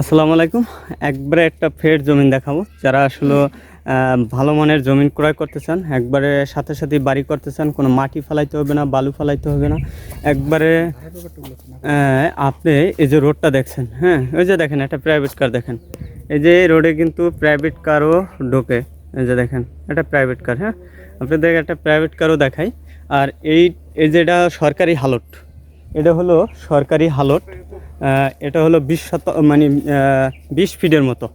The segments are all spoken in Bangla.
আসসালামু আলাইকুম। একবারে একটা ফের জমিন দেখাবো। যারা আসলে ভালো মানের জমিন ক্রয় করতে চান, একবারে সাথে সাথে বাড়ি করতে চান, কোনো মাটি ফেলাইতে হবে না, বালু ফেলাইতে হবে না। একবারে আপনি এই যে রোডটা দেখছেন হ্যাঁ ওই যে দেখেন, একটা প্রাইভেট কার দেখেন। এই যে রোডে কিন্তু প্রাইভেট কারও ঢোকে। এই যে দেখেন এটা প্রাইভেট কার হ্যাঁ। আপনাদের একটা প্রাইভেট কারও দেখাই। আর এই এই যেটা সরকারি হালট এটা হলো সরকারি হালট। এটা হলো বিশ শত মানে বিশ ফিটের মতো।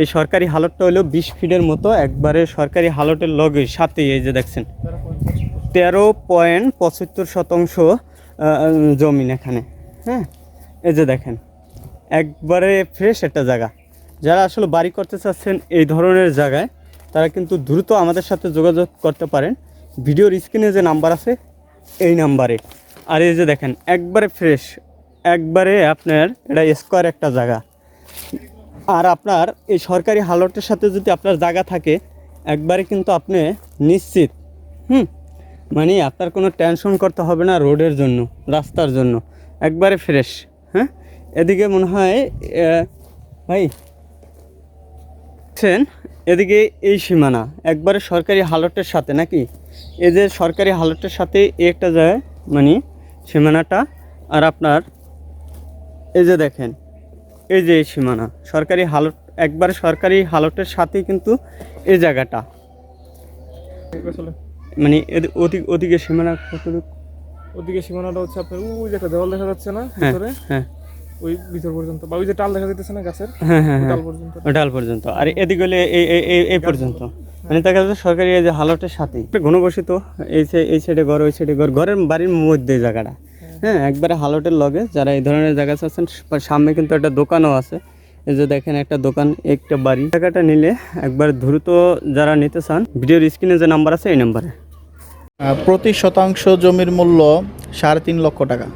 এই সরকারি হালটটা হলো বিশ ফিটের মতো। একবারে সরকারি হালটের লগে সাথে, এই যে দেখছেন। তেরো পয়েন্ট পঁচাত্তর শতাংশ জমিন এখানে। হ্যাঁ এই যে দেখেন। একবারে ফ্রেশ একটা জায়গা। যারা আসলে বাড়ি করতে চাচ্ছেন এই ধরনের জায়গায়, তারা কিন্তু দ্রুত আমাদের সাথে যোগাযোগ করতে পারেন। ভিডিওর স্ক্রিনে যে নাম্বার আছে, এই নাম্বারে। আর এই যে দেখেন, একবারে ফ্রেশ একবারে আপনার এটা স্কোয়ার একটা জায়গা। আর আপনার এই সরকারি হালটের সাথে যদি আপনার জায়গা থাকে, একবারে কিন্তু আপনি নিশ্চিত, হুম? মানে আপনার কোনো টেনশন করতে হবে না রোডের জন্য, রাস্তার জন্য, একবারে ফ্রেশ হ্যাঁ? এদিকে মনে হয় ভাই এদিকে এই সীমানা, একবারে সরকারি হালটের সাথে নাকি? এই যে সরকারি হালটের সাথে একটা যায় মানে সীমানাটা আর আপনার এই যে দেখেন এই যে এই সীমানা সরকারি হালট একবারে সরকারি হালটের সাথেই কিন্তু এই জায়গাটা। মানে ওদিক ওদিকে সীমানা ওদিকে সীমানাটা হচ্ছে আপনার ওই যে একটা দেওয়াল দেখা যাচ্ছে না হ্যাঁ ভিতরে? হ্যাঁ। ওই ভিতর পর্যন্ত বা ওই যে টাল দেখা যাচ্ছে না গাছের? হ্যাঁ হ্যাঁ ওই হ্যাঁ পর্যন্ত। ডাল পর্যন্ত। আর এদিকে হলে এই এই পর্যন্ত। মানে দেখা যাচ্ছে সরকারি এই যে হালটের সাথে। একটা ঘনবসিত এই সে- এই সাইডে ঘর ওই সাইডে ঘর ঘরের বাড়ির মধ্যে জায়গাটা। হ্যাঁ একবারে হালটের লগে যারা এই ধরনের জায়গা চাচ্ছেন সামনে কিন্তু একটা দোকানও আছে। এই যে দেখেন একটা দোকান একটা বাড়ি। জায়গাটা নিলে একবার দ্রুত যারা নিতে চান ভিডিওর স্ক্রিনে যে নাম্বার আছে এই নাম্বারে। প্রতি শতাংশ জমির মূল্য সাড়ে তিন লক্ষ টাকা।